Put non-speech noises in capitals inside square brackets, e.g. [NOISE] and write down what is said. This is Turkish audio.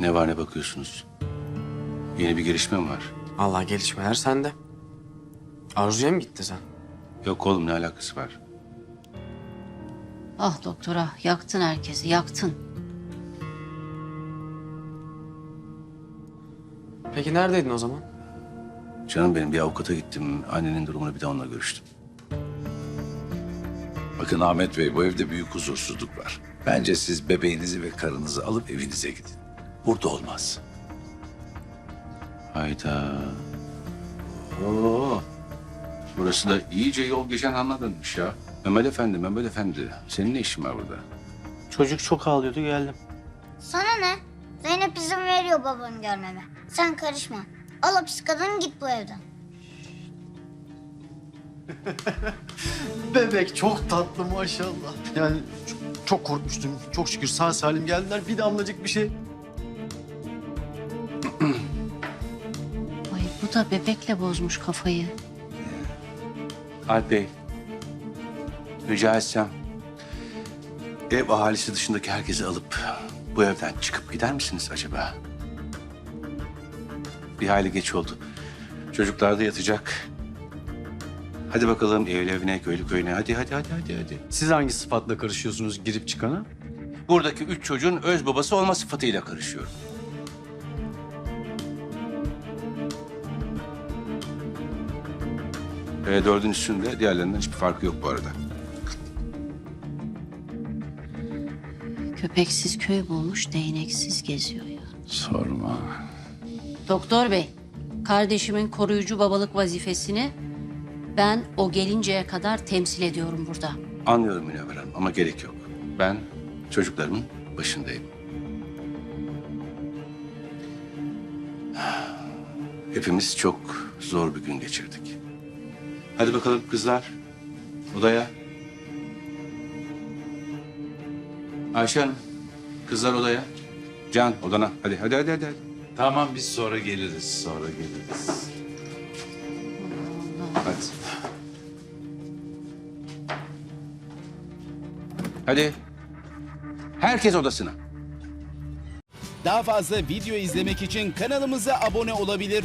Ne var ne bakıyorsunuz? Yeni bir gelişme mi var? Allah gelişmeler sende. Arzu'ya mı gitti sen? Yok oğlum ne alakası var? Ah doktor ah yaktın herkesi yaktın. Peki neredeydin o zaman? Canım benim bir avukata gittim. Annenin durumunu bir de onunla görüştüm. Bakın Ahmet Bey bu evde büyük huzursuzluk var. Bence siz bebeğinizi ve karınızı alıp evinize gidin. Burada olmaz. Hayda. Oo. Burası da iyice yol geçen anladınmış ya. Mehmet Efendi, Mehmet Efendi. Senin ne işin var burada? Çocuk çok ağlıyordu geldim. Sana ne? Zeynep izin veriyor babanı görmeme. Sen karışma. Al o pis kadını git bu evden. [LAUGHS] Bebek çok tatlı maşallah. Yani çok, çok korkmuştum. Çok şükür sağ salim geldiler. Bir damlacık bir şey. Bu da bebekle bozmuş kafayı. Alp Bey, rica etsem ev ahalisi dışındaki herkesi alıp bu evden çıkıp gider misiniz acaba? Bir hayli geç oldu. Çocuklar da yatacak. Hadi bakalım evli evine, köylü köyüne. Hadi, hadi, hadi, hadi, hadi. Siz hangi sıfatla karışıyorsunuz girip çıkana? Buradaki üç çocuğun öz babası olma sıfatıyla karışıyorum. Ee, dördün üstünde diğerlerinden hiçbir farkı yok bu arada. Köpeksiz köy bulmuş değneksiz geziyor ya. Sorma. Doktor bey kardeşimin koruyucu babalık vazifesini ben o gelinceye kadar temsil ediyorum burada. Anlıyorum Münevver Hanım ama gerek yok. Ben çocuklarımın başındayım. Hepimiz çok zor bir gün geçirdik. Hadi bakalım kızlar. Odaya. Ayşe Hanım. Kızlar odaya. Can odana. Hadi hadi hadi hadi. hadi. Tamam biz sonra geliriz, sonra geliriz. Hadi. Hadi. Herkes odasına. Daha fazla video izlemek için kanalımıza abone olabilir.